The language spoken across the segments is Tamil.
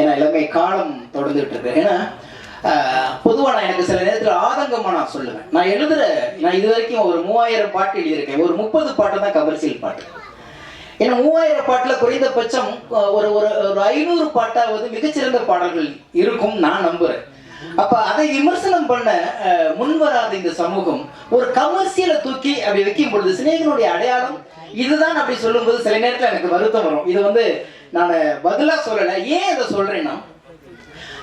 ஏன்னா எல்லாமே காலம் தொடர்ந்துட்டு இருக்கு ஏன்னா பொதுவாக நான் எனக்கு சில நேரத்தில் ஆதங்கமாக நான் சொல்லுவேன். நான் எழுதுற நான் இது வரைக்கும் ஒரு மூவாயிரம் பாட்டு எழுதியிருக்கேன். ஒரு முப்பது பாட்டு தான் கமர்ஷியல் பாட்டு. ஏன்னா மூவாயிரம் பாட்டில் குறைந்தபட்சம் ஒரு ஒரு ஒரு ஐநூறு பாட்டாவது மிகச்சிறந்த பாடல்கள் இருக்கும் நான் நம்புறேன். அப்ப அதை விமர்சனம் பண்ண முன்வராத இந்த சமூகம் ஒரு கமர்சியலை தூக்கி அப்படி வைக்கும் பொழுது சிநேகனுடைய அடையாளம் இதுதான் அப்படி சொல்லும்போது சில நேரத்தில் எனக்கு வருத்தம் வரும். இது வந்து நான் பதிலா சொல்லலை. ஏன் இதை சொல்றேன்னா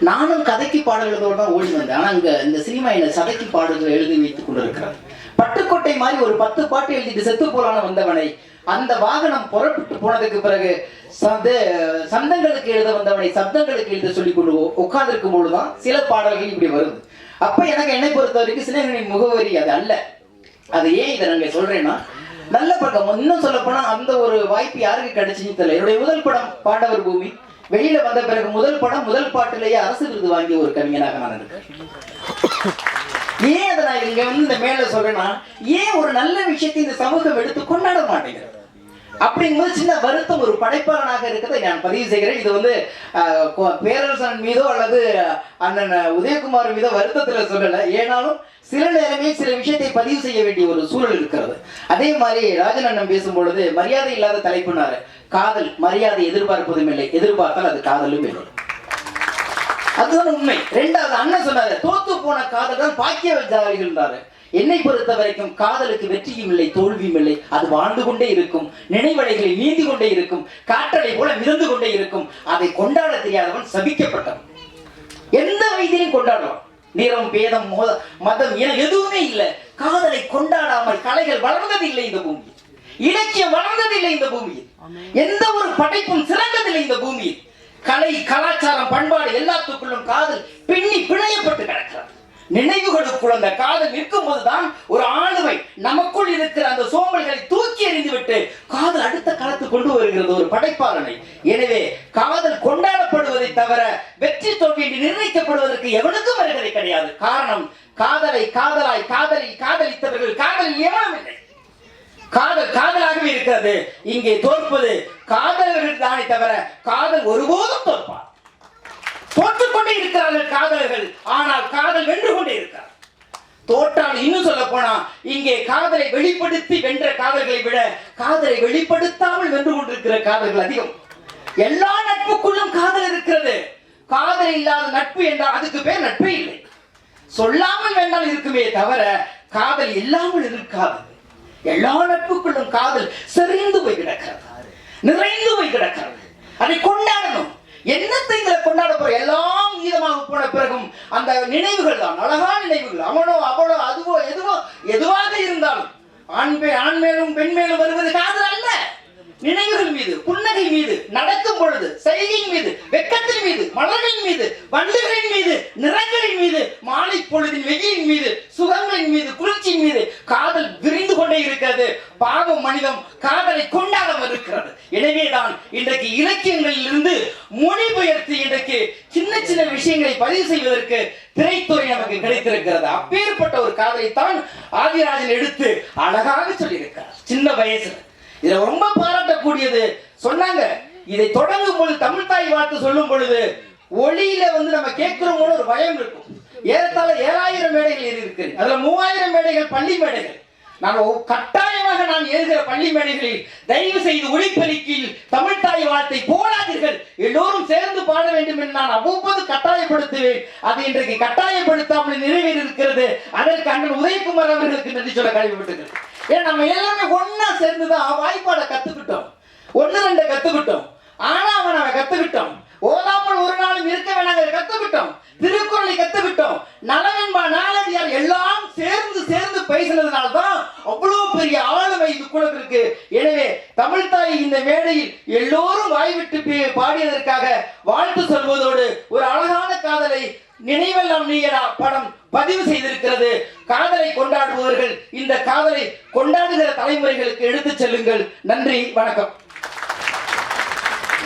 நானும் கதைக்கு பாடல்களோடு தான் ஓடி வந்தேன். ஆனா இங்கே இந்த சினிமா என்ன சதைக்கு பாடல்கள் எழுதி வைத்துக் கொண்டிருக்கிறார். பட்டுக்கோட்டை மாதிரி ஒரு பத்து பாட்டு எழுதிட்டு செத்து போலான வந்தவனை அந்த வாகனம் புறப்பட்டு போனதுக்கு பிறகு சந்த சந்தங்களுக்கு எழுத வந்தவனை சப்தங்களுக்கு எழுத சொல்லி கொண்டு உட்கார்ந்துருக்கும் பொழுதுதான் சில பாடல்கள் இப்படி வருது. அப்ப எனக்கு என்னை பொறுத்த வரைக்கும் சினேகனின் முகவரி அது அல்ல. அது ஏன் இதை நாங்கள் சொல்றேன்னா நல்ல படம். இன்னும் சொல்ல போனா அந்த ஒரு வாய்ப்பு யாருக்கு கிடைச்சுன்னு தெரியல. என்னுடைய முதல் படம் பாண்டவர் பூமி. வெளியில வந்த பிறகு முதல் படம் முதல் பாட்டிலேயே அரசு விருது வாங்கிய ஒரு கவிஞனாக நான் இருக்கேன் ஏன் அதை நான் இங்க வந்து இந்த மேல சொல்றேன்னா ஏன் ஒரு நல்ல விஷயத்தை இந்த சமூகம் எடுத்து கொண்டாட மாட்டேங்கிறது அப்படிங்கும்போது சின்ன வருத்தம் ஒரு படைப்பாளனாக இருக்கிறதை நான் பதிவு செய்கிறேன். இது வந்து ஆஹ், பேரரசன் மீதோ அல்லது அண்ணன் உதயகுமார் மீதோ வருத்தத்துல சொல்லலை. ஏனாலும் சில நேரங்களில் சில விஷயத்தை பதிவு செய்ய வேண்டிய ஒரு சூழல் இருக்கிறது. அதே மாதிரி ராஜன் அண்ணன் பேசும் பொழுது மரியாதை இல்லாத தலைப்புனாரு. காதல் மரியாதை எதிர்பார்ப்பதும் இல்லை. எதிர்பார்த்தால் அது காதலும் இல்லை. அதுதான் உண்மை. ரெண்டாவது அண்ணன் சொன்னாரு தோத்து போன காதல் தான் பாக்கியவஜாலிகள்ன்றாரு என்னை பொறுத்த வரைக்கும் காதலுக்கு வெற்றியும் இல்லை தோல்வியும் இல்லை. அது வாழ்ந்து கொண்டே இருக்கும். நினைவலைகளில் நீந்தி கொண்டே இருக்கும். காற்றலை போல மிதந்து கொண்டே இருக்கும். அதை கொண்டாட தெரியாதவன் சபிக்கப்பட்டவன். எந்த வயதிலையும் கொண்டாடலாம் நிறம் பேதம் மோத மதம் என எதுவுமே இல்லை. காதலை கொண்டாடாமல் கலைகள் வளர்ந்ததில்லை இந்த பூமியில். இலக்கியம் வளர்ந்ததில்லை இந்த பூமியில். எந்த ஒரு படைப்பும் சிறந்ததில்லை இந்த பூமியில். கலை கலாச்சாரம் பண்பாடு எல்லாத்துக்குள்ளும் காதல் பின்னி பிணையப்பட்டு கிடக்கிறது. நினைவுகளுக்குள் அந்த காதல் நிற்கும் போதுதான் ஒரு ஆளுமை நமக்குள் இருக்கிற அந்த சோம்பல்களை தூக்கி எறிந்துவிட்டு காதல் அடுத்த களத்துக்கு கொண்டு வருகிறது ஒரு படைப்பாளனை. எனவே காதல் கொண்டாடப்படுவதை தவிர வெற்றி தோல்வி என்று நிர்ணயிக்கப்படுவதற்கு எவனுக்கும் வருகிறது கிடையாது. காரணம் காதலை காதலாய் காதலில் காதலித்தவர்கள் காதலில் ஏமாவில்லை காதல் காதலாகவே இருக்கிறது. இங்கே தோற்பது காதலர்கள் தானே தவிர காதல் ஒருபோதும் தோற்பார் கொண்டே இருக்கிறார்கள் காதலர்கள். ஆனால் காதல் வென்று கொண்டே இருக்கிறார். தோற்றால் இன்னும் சொல்ல போனா இங்கே காதலை வெளிப்படுத்தி வென்ற காதல்களை விட காதலை வெளிப்படுத்தாமல் வென்று கொண்டிருக்கிற காதல்கள் அதிகம். எல்லா நட்புக்குள்ளும் காதல் இருக்கிறது. காதல் இல்லாத நட்பு என்றால் அதுக்கு பேர் நட்பே இல்லை. சொல்லாமல் வேண்டாம் இருக்குமே தவிர காதல் இல்லாமல் இருக்காது. எல்லா நட்புக்குள்ளும் காதல் செறிந்து போய் கிடக்கிறது. நிறைந்து போய் கிடக்கிறது. அதை கொண்டாடணும். என்னத்தை இதுல கொண்டாட போற? எல்லாம் மீதமாக போன பிறகும் அந்த நினைவுகள் தான். அழகான நினைவுகள். அவனோ அவளோ அதுவோ எதுவோ எதுவாக இருந்தாலும் ஆண் பே ஆண் மேலும் பெண் மேலும் வருவது காதல் அல்ல. நினைவுகள் மீது புன்னகை மீது நடக்கும் பொழுது செய்கையின் மீது வெக்கத்தின் மீது மலர்களின் மீது வண்டுகளின் மீது நிறங்களின் மீது மாலை பொழுதின் வெயிலின் மீது சுக மீது குளிர்ச்சியின் மீது காதல் விரிந்து கொண்டே இருக்கிறது. பாவம் மனிதம் காதலை கொண்டாட இருக்கிறது எனவேதான் இன்றைக்கு இலக்கியங்களில் இருந்து மொழிபெயர்த்து இன்றைக்கு சின்ன சின்ன விஷயங்களை பதிவு செய்வதற்கு திரைத்துறை நமக்கு கிடைத்திருக்கிறது. அப்பேற்பட்ட ஒரு காதலைத்தான் ஆதிராஜன் எடுத்து அழகாக சொல்லியிருக்கிறார். சின்ன வயசுல. இதுல ரொம்ப பாராட்டக்கூடியது. சொன்னாங்க இதை தொடங்கும் பொழுது தமிழ் தாய் வாழ்த்து சொல்லும் பொழுது ஒளியில வந்து நம்ம கேட்கிறோம் ஒரு பயம் இருக்கும். ஏறத்தாழ ஏழாயிரம் மேடைகள் ஏறி இருக்கு. அதுல மூவாயிரம் மேடைகள் பள்ளி மேடைகள். நான் கட்டாயமாக நான் எழுதுகிற பள்ளி மேடைகளில் தயவு செய்து ஒளிப்பெருக்கில் தமிழ் தாய் வாழ்த்தை போடாதீர்கள். எல்லோரும் சேர்ந்து பாட வேண்டும் என்று நான் அவ்வப்போது கட்டாயப்படுத்துவேன். அது இன்றைக்கு கட்டாயப்படுத்தாமல் நிறைவேறி இருக்கிறது. அதற்கு அண்ணன் உதயகுமார் அவர்களுக்கு நன்றி சொல்ல கடமைப்பட்டுகிறேன் ஏன் நம்ம எல்லாமே ஒண்ணா சேர்ந்து தான் கத்துக்கிட்டோம். ஒன்னு ரெண்டு கத்துக்கிட்டோம். ஆனா அவன் அவன் கத்துக்கிட்டோம் ஓதாமல் ஒரு நாளும் இருக்க வேணாங்க கத்துக்கிட்டோம் திருக்குறளை கத்துக்கிட்டோம். நலவென்பா நாளடியார் எல்லாம் பேசினதுனால தான் அவ்வளவு பெரிய ஆளுமை இது குலத்திற்கு. எனவே தமிழ் தாய் இந்த மேடையில் எல்லோரும் வாய்விட்டு பாடியதற்காக வாழ்த்து சொல்வதோடு ஒரு அழகான காதலை நினைவெல்லாம் நீயடா படம் பதிவு செய்திருக்கிறது. காதலை கொண்டாடுபவர்கள் இந்த காதலை கொண்டாடுகிற தலைமுறைகளுக்கு எடுத்துச் செல்லுங்கள். நன்றி வணக்கம்.